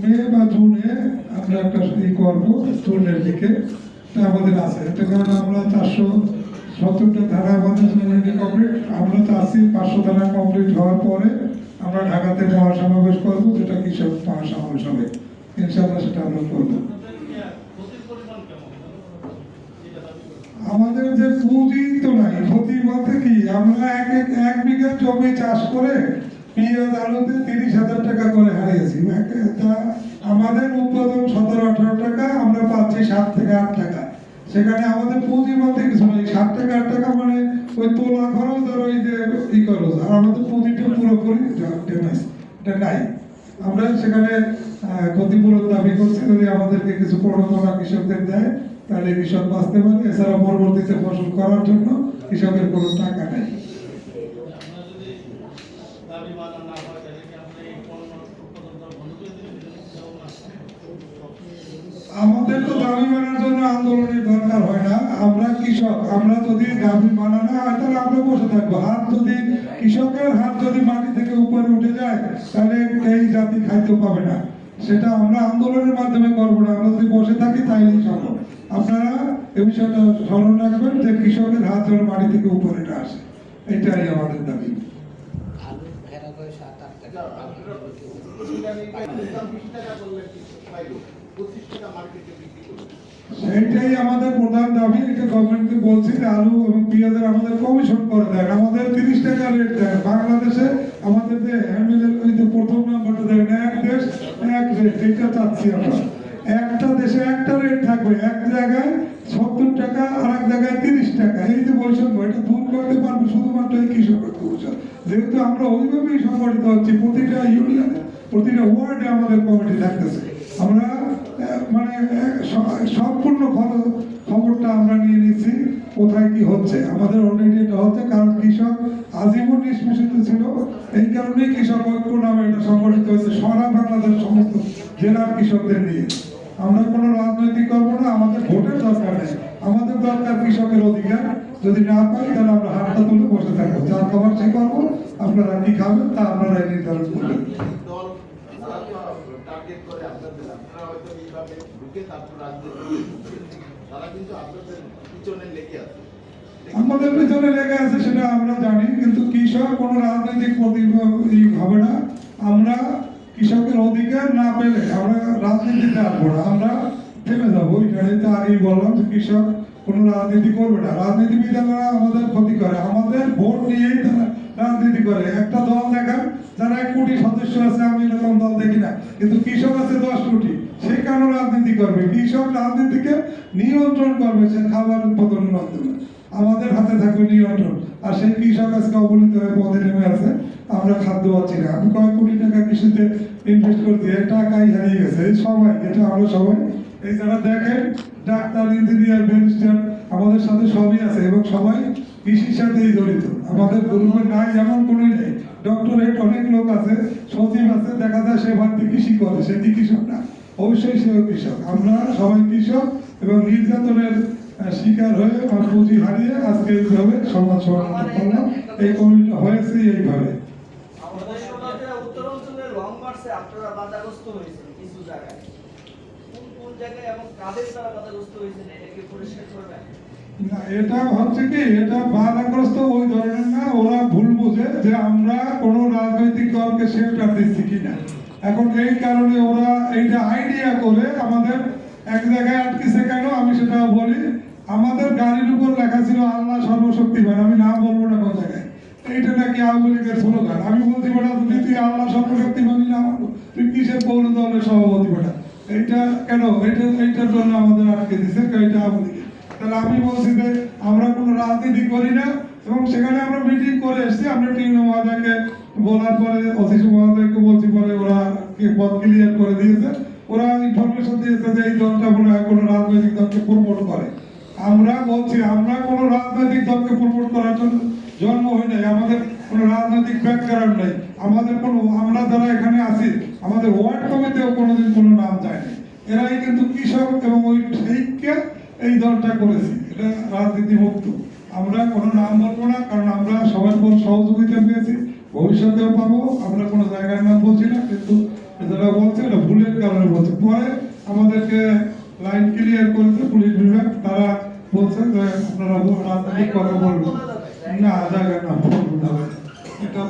মে বা জুনে আমরা একটা ই করব জুনের দিকে। আমাদের আছে। এতে কারণে আমরা চারশো সত্তরটা ধারা আমাদের অলরেডি কমপ্লিট আমরা চাচ্ছি পাঁচশো ধারা কমপ্লিট হওয়ার পরে আমরা ঢাকাতে মহাসমাবেশ করব, যেটা কৃষক মহাসমাবেশ হবে। ইনশাআল্লাহ সেটা আমরা করব। আমাদের যে পুঁজি তো নাই ক্ষতি বলতে কি আমরা এক এক এক বিঘা জমি চাষ করে পেঁয়াজ, আলুতে তিরিশ হাজার টাকা টাকা, আমরা পাচ্ছি সাত থেকে আট টাকা। সেখানে আমাদের পুঁজি বলতে কিছু নেই। সাত টাকা আট টাকা মানে ওই তোলা খরচ আর ওই যে ই খরচ। আর আমাদের পুঁজিটা পুরোপুরি ড্যামেজ, এটা নাই। আমরা সেখানে ক্ষতিপূরণ দাবি করছি যদি আমাদেরকে কিছু প্রণোদনা কৃষকদের দেয়, তাহলে কৃষক বাঁচতে পারে। এছাড়া পরবর্তীতে ফসল করার জন্য কৃষকের কোনো টাকা নেই। আমাদের তো দাবি মানার জন্য আন্দোলনের দরকার হয় না। আমরা কৃষক আমরা যদি দাবি মানা না হয় তাহলে আমরা বসে থাকব। হাত যদি কৃষকের হাত যদি মাটি থেকে উপরে উঠে যায় তাহলে এই জাতি খাদ্য পাবে না। সেটা আমরা আন্দোলনের মাধ্যমে করব না। আমরা যদি বসে থাকি তাইলেই সম্ভব। আপনারা এই বিষয়টা স্মরণ রাখবেন যে কৃষকের হাত যেন মাটি থেকে উপরে না আসে। এটাই আমাদের দাবি। সাত আট টাকা। সেইটাই আমাদের প্রধান দাবি, এটা গভর্নমেন্টকে বলছি যে আলু এবং পেঁয়াজের আমাদের কমিশন করে দেন। আমাদের তিরিশ টাকা রেট দেন বাংলাদেশে আমাদের যে হ্যান্ডেলের ওই যে প্রথম নাম্বারটা দেবেন এক দেশ, এক রেট এটা চাচ্ছি আমরা। একটা দেশে একটা রেট থাকবে, এক জায়গায় সত্তর টাকা আর এক জায়গায় তিরিশ টাকা। এই যে বৈষম্য, এটা দূর করতে পারবে শুধুমাত্র এই কৃষকের কমিশন যেহেতু আমরা ওইভাবেই সংগঠিত হচ্ছি, প্রতিটা ইউনিয়নে প্রতিটা ওয়ার্ডে আমাদের কমিটি থাকতেছে। আমরা মানে সম্পূর্ণ খবর- খবরটা আমরা নিয়ে নিচ্ছি, কোথায় কি হচ্ছে। আমাদের অলরেডি এটা হচ্ছে, কারণ কৃষক আজীবন নিষ্পেষিত ছিল। এই কারণেই কৃষক ঐক্য নামে এটা সংগঠিত হয়েছে, সারা বাংলাদেশ সমস্ত জেলার কৃষকদের নিয়ে। আমরা কোনো রাজনৈতিক করব না, আমাদের ভোটের দরকার নেই। আমাদের দরকার কৃষকের অধিকার। যদি না পাই, তাহলে আমরা হাতটা তুলে বসে থাকব। যা খাবার সে করব, আপনারা কি খাবেন, তা আপনারাই নির্ধারণ করবেন। আমাদের পেছনে লেগে আছে সেটা আমরা জানি, কিন্তু কৃষক কোনো রাজনৈতিক হবে না। আমরা কৃষকের অধিকার না পেলে আমরা রাজনীতিতে আসব না, আমরা থেমে যাব। এটাই তো আগেই বললাম যে কৃষক কোনো রাজনীতি করবে না। রাজনীতিবিদেরা আমাদের ক্ষতি করে, আমাদের ভোট নিয়েই তারা রাজনীতি করে। একটা দল কোটি সদস্য আছে, আমি এরকম দল দেখি না। কিন্তু কৃষক আছে দশ কোটি, সে কেন রাজনীতি করবে? কৃষক রাজনীতিকে নিয়ন্ত্রণ করবে, সে খাবার উৎপাদনের মাধ্যমে। আমাদের হাতে থাকবে নিয়ন্ত্রণ। আর সেই কৃষক আজকে অবনীত হয়ে পথে নেমে আছে, আমরা খাদ্য পাচ্ছি না। আমি কয়েক কোটি টাকা কৃষিতে ইনভেস্ট করছি এই টাকাই হারিয়ে গেছে। এই সবাই এটা আমরা সবাই, এই যারা দেখেন, ডাক্তার ইঞ্জিনিয়ার ব্যারিস্টার আমাদের সাথে সবই আছে এবং সবাই কৃষির সাথেই জড়িত। আমাদের গ্রুপে নাই এমন কোনোই নেই। ডক্টরেট অনেক লোক আছে, সচিব আছে, দেখা যায় সে ভাবতে কৃষি করে, সে কি কৃষক না? অবশ্যই সেও কৃষক। আমরা সবাই কৃষক এবং নির্যাতনের শিকার হয়ে পুঁজি হারিয়ে আজকে এইভাবে সমাজ সমাধান এই কমিটিটা হয়েছে এইভাবে। কোন কোন কাদের দ্বারা বাধাগ্রস্ত পরিষ্কার করবেন? এটা হচ্ছে কি, এটা বাধাগ্রস্ত ওই ধরনের না, ওরা ভুল বোঝে যে আমরা কোনো রাজনৈতিক দলকে শেল্টার দিচ্ছি কিনা। এখন এই কারণে ওরা এইটা আইডিয়া করে আমাদের এক জায়গায় আটকেছে কেন, আমি সেটা বলি। আমাদের গাড়ির উপর লেখা ছিল, আল্লাহ সর্বশক্তিমান আমি নাম বলব না কোন জায়গায়। এইটা নাকি আওয়ামী লীগের স্লোগান। আমি বলছি, বেটা যদি তুই আল্লাহ সর্বশক্তিমানই না তুই কিসের পৌর দলের সভাপতি, বেটা? এইটা কেন? এইটা এইটার জন্য আমাদের আটকে দিছে এটা আওয়ামী লীগের। তাহলে আমি বলছি যে আমরা কোনো রাজনীতি করি না এবং সেখানে আমরা মিটিং করে এসেছি। আমরা টিউনো মহাদাকে বলার পরে অফিস মহাদাকে বলছি পরে ওরা পথ ক্লিয়ার করে দিয়েছে। ওরা ইনফরমেশন দিয়েছে যে এই দলটা মনে হয় কোনো রাজনৈতিক দলকে প্রমোট করে। আমরা বলছি, আমরা কোনো রাজনৈতিক দলকে প্রমোট করার জন্য জন্ম হই নাই। আমাদের কোনো রাজনৈতিক ব্যাকগ্রাউন্ড নেই। আমাদের কোনো, আমরা যারা এখানে আছি, আমাদের ওয়ার্ড কমিটিতেও কোনোদিন কোনো নাম যায়নি। এরাই কিন্তু কৃষক এবং ওই ঠিককে এই দলটা করেছি। এটা রাজনীতি মুক্ত আমরা কোনো নাম বলব না, কারণ আমরা সবার পর সহযোগিতা পেয়েছি। ভবিষ্যতেও পাবো, আমরা কোনো জায়গার নাম বলছি না, কিন্তু যারা বলছে, এটা ভুলের কারণে বলছে। পরে আমাদেরকে লাইন ক্লিয়ার করেছে পুলিশ বিভাগ, তারা বলছে যে আপনারা রাজনৈতিক কথা বলবেন। না জায়গা না বলব না এটা